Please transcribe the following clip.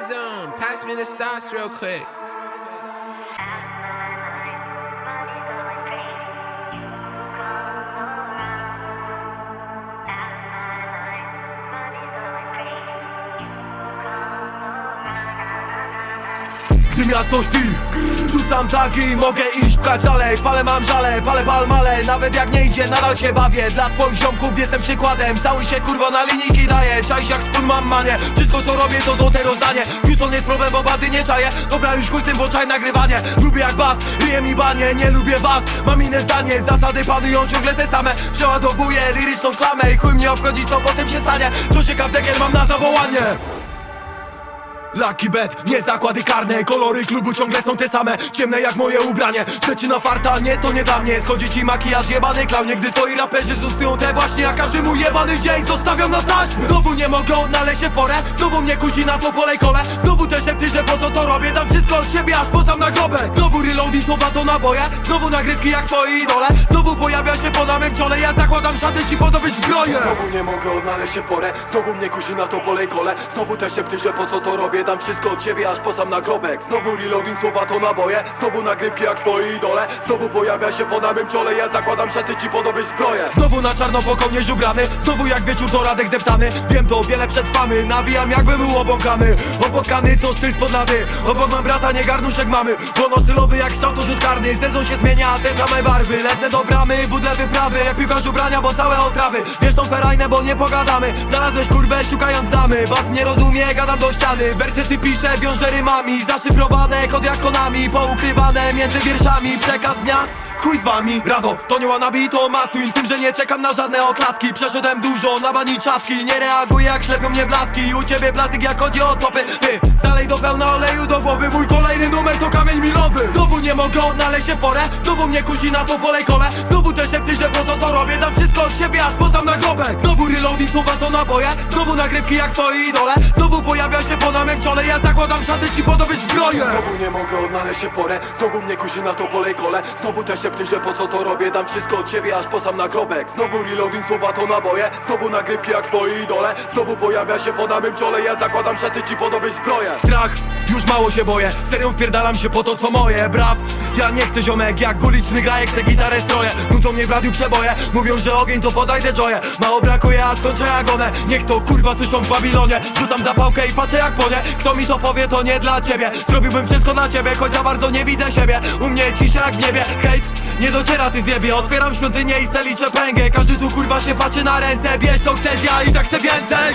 zone. Pass me the sauce real quick. Gdy miasto śpi Rzucam tagi, mogę iść, pchać dalej. Palę mam żale, palę palmale Nawet jak nie idzie, nadal się bawię. Dla twoich ziomków jestem przykładem. Cały się kurwa na linijki daję. Czaisz jak szpun mam Wszystko co robię to złote rozdanie. Houston jest problem, bo bazy nie czaję. Dobra już chuj z tym, bo czaj nagrywanie. Lubię jak bas, ryjem i banie. Nie lubię was, mam inne zdanie. Zasady panują ciągle te same. Przeładowuję liryczną klamę I chuj mnie obchodzi co potem się stanie. Co się kaptekiel mam na zawołanie Lucky bet, nie zakłady karne. Kolory klubu ciągle są te same. Ciemne jak moje ubranie. Rzeczy na farta, nie to nie dla mnie. Schodzi ci makijaż jebany klaunie Gdy twoi raperzy zustują te właśnie A każdy mój jebany dzień zostawiam na taśmę Znowu nie mogę odnaleźć się porę. Znowu mnie kusi na to polej kole. Znowu te szepty, że po co to robię? Dam wszystko od siebie aż po sam nagrobek Znowu reloading słowa to naboje. Znowu nagrywki jak twoi idole Znowu pojawia się po na mym czole. Ja zakładam szaty ci podobać zbroję. Znowu nie mogę odnaleźć się porę. Znowu mnie kusi na to polej kole. Znowu te szepty, że po co to robię Dam wszystko od siebie aż po sam nagrobek. Znowu reloading słowa to naboje Znowu nagrywki jak twoi idole. Znowu pojawia się po na mym czole Ja zakładam szaty ci podobać zbroję. Znowu na czarno po żubrany Znowu jak wieczór to radek zdeptany Wiem to wiele przetrwamy Nawijam jakbym był obokany Obokany to styl spod Obok mam brata nie garnuszek mamy. Pono stylowy jak strzał to rzut karny Sezon się zmienia a te same barwy. Lecę do bramy budle wyprawy Jak piłkarz ubrania bo całe otrawy. Wiesz tą ferajnę bo nie pogadamy. Znalazłeś kurwę szukając damy. Was nie rozumie gadam do ściany Wersety piszę wiążę rymami Zaszyfrowane kod jak konami Poukrywane między wierszami Przekaz dnia Chuj z wami, rado, to nie wannabe, to mastuj Z tym, że nie czekam na żadne oklaski Przeszedłem dużo na bani czaski Nie reaguję jak ślepią mnie blaski. U ciebie plastyk jak chodzi o topy. Ty, zalej do pełna oleju do głowy Mój kolejny numer to kamień milowy. Znowu nie mogę odnaleźć się porę Znowu mnie kusi na to polej kole. Znowu te szepty, że po co to robię Dam wszystko od siebie aż po sam nagrobek Znowu reloading słowa to naboje Znowu nagrywki jak twoi idole. Znowu pojawia się po na Ja zakładam szaty ci podobać zbroję Znowu nie mogę odnaleźć się porę. Znowu mnie kusi na to polej kole. Znowu te szepty, że po co to robię? Dam wszystko od siebie aż po sam nagrobek Znowu reloading słowa to naboje. Znowu nagrywki jak twoi idole Znowu pojawia się po na mym czole. Ja zakładam szaty ci podobać zbroję Strach, już mało się boję. Serią wpierdalam się po to co moje. Braw, ja nie chcę ziomek Jak guliczny grajek se gitarę stroję Nutą mnie w radiu przeboje Mówią, że ogień to podaj joye. Mało brakuje, a skończę jak one Niech to kurwa słyszą w Babilonie. Rzucam zapałkę i patrzę jak płonie. Kto mi to powie, to nie dla ciebie. Zrobiłbym wszystko dla ciebie, choć za bardzo nie widzę siebie. U mnie cisza jak w niebie, hejt nie dociera ty zjebie. Otwieram świątynię i se liczę pęgę. Każdy tu kurwa się patrzy na ręce. Bierz co chcesz, ja i tak chcę więcej